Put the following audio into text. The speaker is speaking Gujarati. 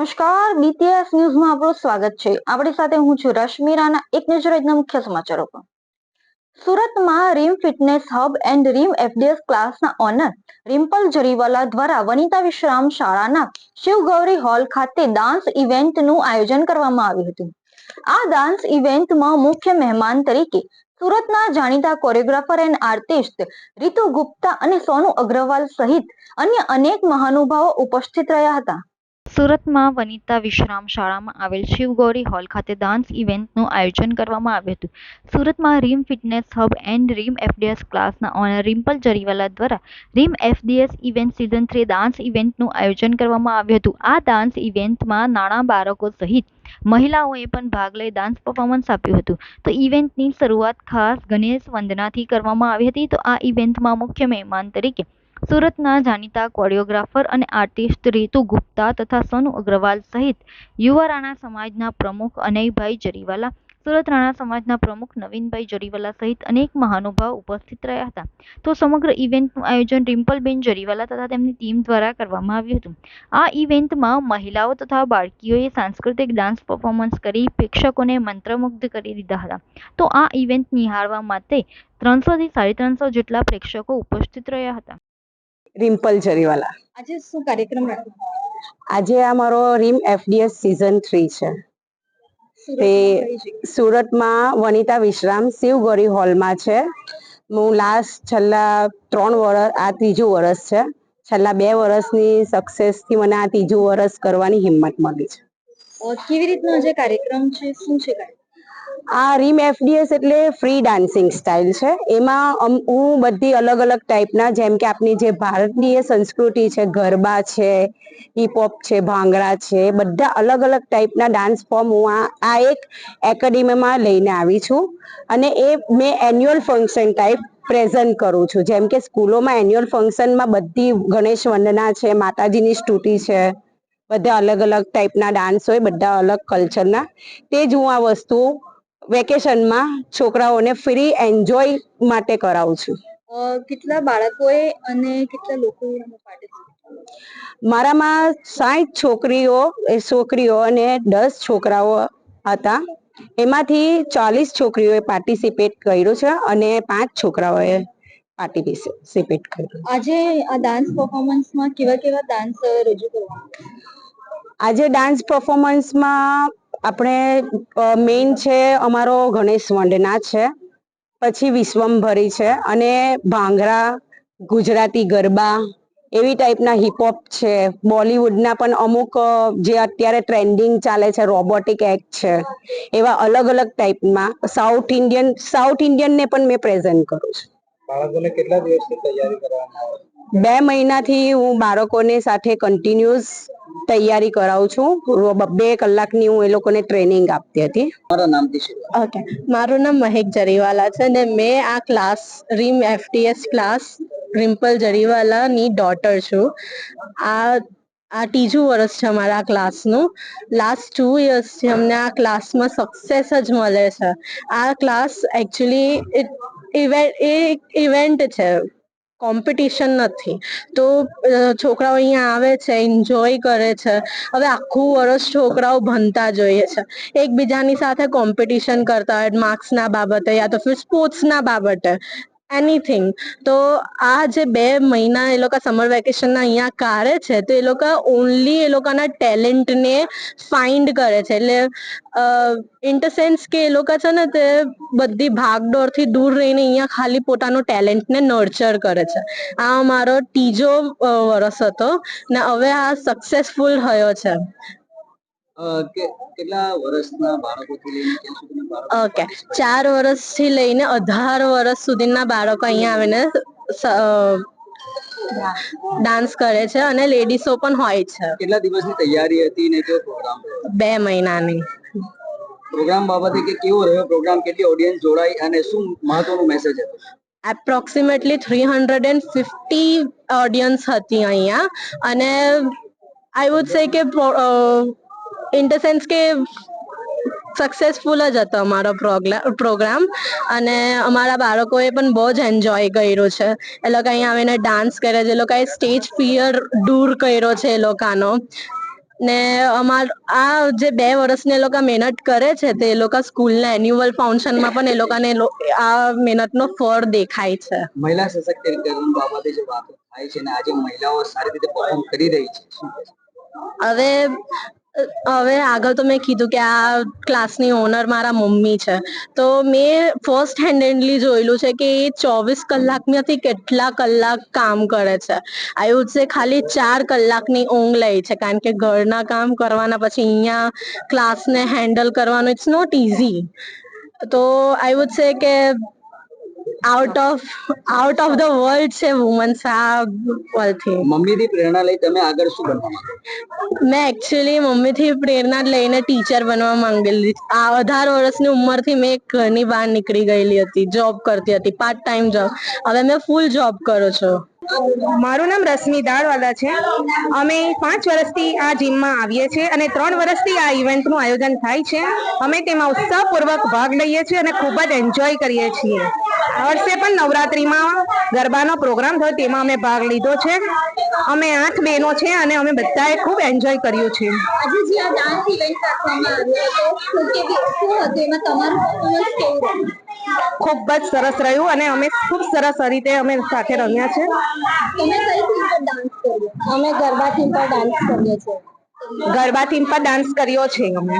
નમસ્કાર બીટીએસ ન્યૂઝમાં આપનું સ્વાગત છે. આપણી સાથે હું છું રશ્મિ રાણા, એક નજર આજના મુખ્ય સમાચારો પર. સુરતમાં Reem fitness hub and Reem FDS ક્લાસના ઓનર રિમ્પલ જરીવાલા દ્વારા વનિતા વિશ્રામ શાળાના શિવગૌરી હોલ ખાતે ડાન્સ ઇવેન્ટનું આયોજન કરવામાં આવ્યું હતું. આ ડાન્સ ઇવેન્ટમાં મુખ્ય મહેમાન તરીકે સુરતના જાણીતા choreographer and artist Ritu Gupta અને સોનુ અગ્રવાલ સહિત અન્ય અનેક મહાનુભાવો ઉપસ્થિત રહ્યા હતા. સુરતમાં વનિતા વિશ્રામ શાળામાં આવેલ શિવગૌરી હોલ ખાતે ડાન્સ ઇવેન્ટનું આયોજન કરવામાં આવ્યું હતું. સુરતમાં Reem fitness hub and Reem FDS ક્લાસના ઓનર રિમ્પલ જરીવાલા દ્વારા Reem FDS event season three dance ઇવેન્ટનું આયોજન કરવામાં આવ્યું હતું. આ ડાન્સ ઇવેન્ટમાં નાના બાળકો સહિત મહિલાઓએ પણ ભાગ લઈ ડાન્સ પરફોર્મન્સ આપ્યું હતું. તો ઇવેન્ટની શરૂઆત ખાસ ગણેશ વંદનાથી કરવામાં આવી હતી. તો આ ઇવેન્ટમાં મુખ્ય મહેમાન તરીકે સુરતના જાણીતા કોરિયોગ્રાફર અને આર્ટિસ્ટ રીતુ ગુપ્તા તથા સોનુ અગ્રવાલ સહિત યુવા રાણા સમાજના પ્રમુખ અનયભાઈ જરીવાલા, સુરત રાણા સમાજના પ્રમુખ નવીનભાઈ જરીવાલા સહિત અનેક મહાનુભાવ ઉપસ્થિત રહ્યા હતા. તો સમગ્ર ઇવેન્ટનું આયોજન રિમ્પલબેન જરીવાલા તથા તેમની ટીમ દ્વારા કરવામાં આવ્યું હતું. આ ઇવેન્ટમાં મહિલાઓ તથા બાળકીઓએ સાંસ્કૃતિક ડાન્સ પરફોર્મન્સ કરી પ્રેક્ષકોને મંત્રમુગ્ધ કરી દીધા હતા. તો આ ઇવેન્ટ નિહાળવા માટે ત્રણસોથી સાડી ત્રણસો જેટલા પ્રેક્ષકો ઉપસ્થિત રહ્યા હતા. રિમ્પલ જરીવાલા. આજે શું કાર્યક્રમ રાખ્યો આજે આ મારો રીમ એફડીએસ સિઝન થ્રી છે. તે સુરતમાં વનિતા વિશ્રામ શિવગોરી હોલમાં છે. હું લાસ્ટ છેલ્લા ત્રણ વર્ષ આ ત્રીજું વર્ષ છે. છેલ્લા બે વર્ષની સક્સેસથી મને આ ત્રીજું વર્ષ કરવાની હિંમત મળી છે. કેવી રીતનો જે કાર્યક્રમ છે? શું છે આ રીમ એફડીએસ એટલે ફ્રી ડાન્સિંગ સ્ટાઇલ છે. એમાં હું બધી અલગ અલગ ટાઈપના જેમ કે આપની જે ભારતીય સંસ્કૃતિ છે, ગરબા છે હિપહોપ છે, ભાંગડા છે, બધા અલગ અલગ ટાઈપના ડાન્સ ફોર્મ હું આ આ એક એકેડેમીમાં લઈને આવી છું. અને એ મેં એન્યુઅલ ફંક્શન ટાઈપ પ્રેઝન્ટ કરું છું. જેમ કે સ્કૂલોમાં એન્યુઅલ ફંક્શનમાં બધી ગણેશ વંદના છે, માતાજીની સ્તુતિ છે, બધા અલગ અલગ ટાઈપના ડાન્સ હોય, બધા અલગ કલ્ચરના તે જ હું આ વસ્તુ વેકેશનમાં છોકરાઓને ફ્રી એન્જોય માટે કરાવું છું. કેટલા બાળકોએ અને કેટલા લોકો મારામાં સાઠ છોકરીઓ એ છોકરીઓ અને દસ છોકરાઓ હતા. એમાંથી ચાલીસ છોકરીઓએ પાર્ટિસિપેટ કર્યું છે અને પાંચ છોકરાઓએ પાર્ટિસિપેટ કર્યું. આજે આ ડાન્સ પરફોર્મન્સમાં કેવા કેવા ડાન્સ રજૂ કરવા આજે ડાન્સ પરફોર્મન્સમાં આપણે મેઇન છે અમારો ગણેશ વંડના છે પછી વિશ્વમભરી છે અને ભાંગરા ગુજરાતી ગરબા એવી ટાઈપના હિપહોપ છે બોલિવૂડના પણ અમુક જે અત્યારે ટ્રેન્ડિંગ ચાલે છે રોબોટિક એક્ટ છે એવા અલગ અલગ ટાઈપમાં સાઉથ ઇન્ડિયન સાઉથ ઇન્ડિયનને પણ મેં પ્રેઝન્ટ કરું છું. બાળકોને કેટલા દિવસની તૈયારી કરવાની બે મહિનાથી હું બાળકોને સાથે કન્ટિન્યુઅસ તૈયારી કરાવું છું. બે કલાકની હું એ લોકોને ટ્રેનિંગ આપતી હતી. મારું નામ ઓકે મારું નામ મહેક જરીવાલા છે ને મેં આ class Reem FTS class Rimple જરીવાલાની daughter છું. આ આ ત્રીજું વર્ષ છે અમારા ક્લાસનું લાસ્ટ ટુ યર્સથી અમને આ ક્લાસમાં સક્સેસ જ મળે છે. આ ક્લાસ એકચ્યુઅલી ઇવેન્ટ એ ઇવેન્ટ છે. કોમ્પિટિશન નથી. તો છોકરાઓ અહીંયા આવે છે એન્જોય કરે છે. હવે આખું વર્ષ છોકરાઓ ભણતા જોઈએ છે. એકબીજાની સાથે કોમ્પિટિશન કરતા હોય માર્ક્સના બાબતે, યા તો ફિર સ્પોર્ટ્સના બાબતે. એનીથિંગ તો આ જે બે મહિના એ લોકો સમર વેકેશનના અહીંયા કાઢે છે, તો એ લોકો ઓનલી એ લોકોના ટેલેન્ટને ફાઇન્ડ કરે છે. એટલે ઇન ધ સેન્સ કે એ લોકો છે ને તે બધી ભાગદોડથી દૂર રહીને અહીંયા ખાલી પોતાનું ટેલેન્ટને નર્ચર કરે છે. આ અમારો ત્રીજો વરસ હતો ને હવે આ સક્સેસફુલ થયો છે. કેટલા વર્ષના બાળકોથી લઈને ક્યાં સુધીના ઓકે. ચાર વર્ષથી લઈને અઢાર વર્ષ સુધીના બાળકો અહીંયા આવીને ડાન્સ કરે છે અને લેડીસો પણ હોય છે. કેટલા દિવસની તૈયારી હતી ને કેવો પ્રોગ્રામ બે મહિનાની. પ્રોગ્રામ બાબતે કે કેવો રહ્યો પ્રોગ્રામ? કેટલી ઓડિયન્સ જોડાઈ અને શું મહત્વનો મેસેજ હતો? Approximately three hundred and fifty audience હતી અહીંયા. અને આઈ વુડ સે કે ઇન ધ સેન્સ કે સક્સેસફુલ જ હતો અમારો પ્રોગ્રામ અને અમારા બાળકોએ પણ બહુ જ એન્જોય કર્યું છે. એ લોકો અહીંયા આવીને ડાન્સ કરે છે. એ લોકોએ સ્ટેજ ફિયર દૂર કર્યો છે એ લોકોનો. ને અમાર આ જે બે વર્ષની એ લોકો મહેનત કરે છે તે એ લોકો સ્કૂલના એન્યુઅલ ફંક્શનમાં પણ એ લોકોને આ મહેનતનો ફળ દેખાય છે. મહિલા સશક્તિકરણ બાબતે જે વાતો થાય છે ને આજે મહિલાઓ સારી રીતે પરફોર્મ કરી રહી છે? હવે હવે આગળ તો મેં કીધું કે આ ક્લાસની ઓનર મારા મમ્મી છે. તો મેં ફર્સ્ટ હેન્ડેડલી જોયેલું છે કે એ ચોવીસ કલાકમાંથી કેટલા કલાક કામ કરે છે. આઈ વુડ સે ખાલી ચાર કલાકની ઊંઘ લે છે, કારણ કે ઘરના કામ કરવાના પછી અહીંયા ક્લાસને હેન્ડલ કરવાનું ઇટ્સ નોટ ઇઝી તો આઈ વુડ સે કે out of out of the world છે વુમન્સ આ પરથી મમ્મીથી પ્રેરણા લઈ તમે આગળ શું બનવા માંગો મેં એકચ્યુઅલી મમ્મીથી પ્રેરણા લઈને ટીચર બનવા માંગેલી. આ અઢાર વર્ષની ઉંમરથી મેં ઘરની બહાર નીકળી ગયેલી હતી જોબ કરતી હતી પાર્ટ ટાઈમ જોબ હવે મેં ફૂલ જોબ કરું છું. મારું નામ રશ્મિ દાળવાલા છે. અમે પાંચ વર્ષથી આ જીમમાં આવીએ છીએ અને ત્રણ વર્ષથી આ ઇવેન્ટનું આયોજન થાય છે. અમે તેમાં ઉત્સાહપૂર્વક ભાગ લઈએ છીએ અને ખૂબ જ એન્જોય કરીએ છીએ. વર્ષે પણ નવરાત્રિમાં ગરબાનો પ્રોગ્રામ થયો, તેમાં અમે ભાગ લીધો છે. અમે આઠ બહેનો છે અને અમે બધાએ ખૂબ એન્જોય કર્યું છે. આજે જે આ ડાન્સ ઇવેન્ટ રાખવામાં આવ્યો હતો, તો કે શું હતું? એમાં તમારું પરફોર્મન્સ કેવું ખૂબ જ સરસ રહ્યું અને અમે ખૂબ સરસ રીતે અમે સાથે રમ્યા છે. અમે ગરબા થીમ પર ડાન્સ કરીએ છીએ. ગરબા થીમ પર ડાન્સ કર્યો છે અમે.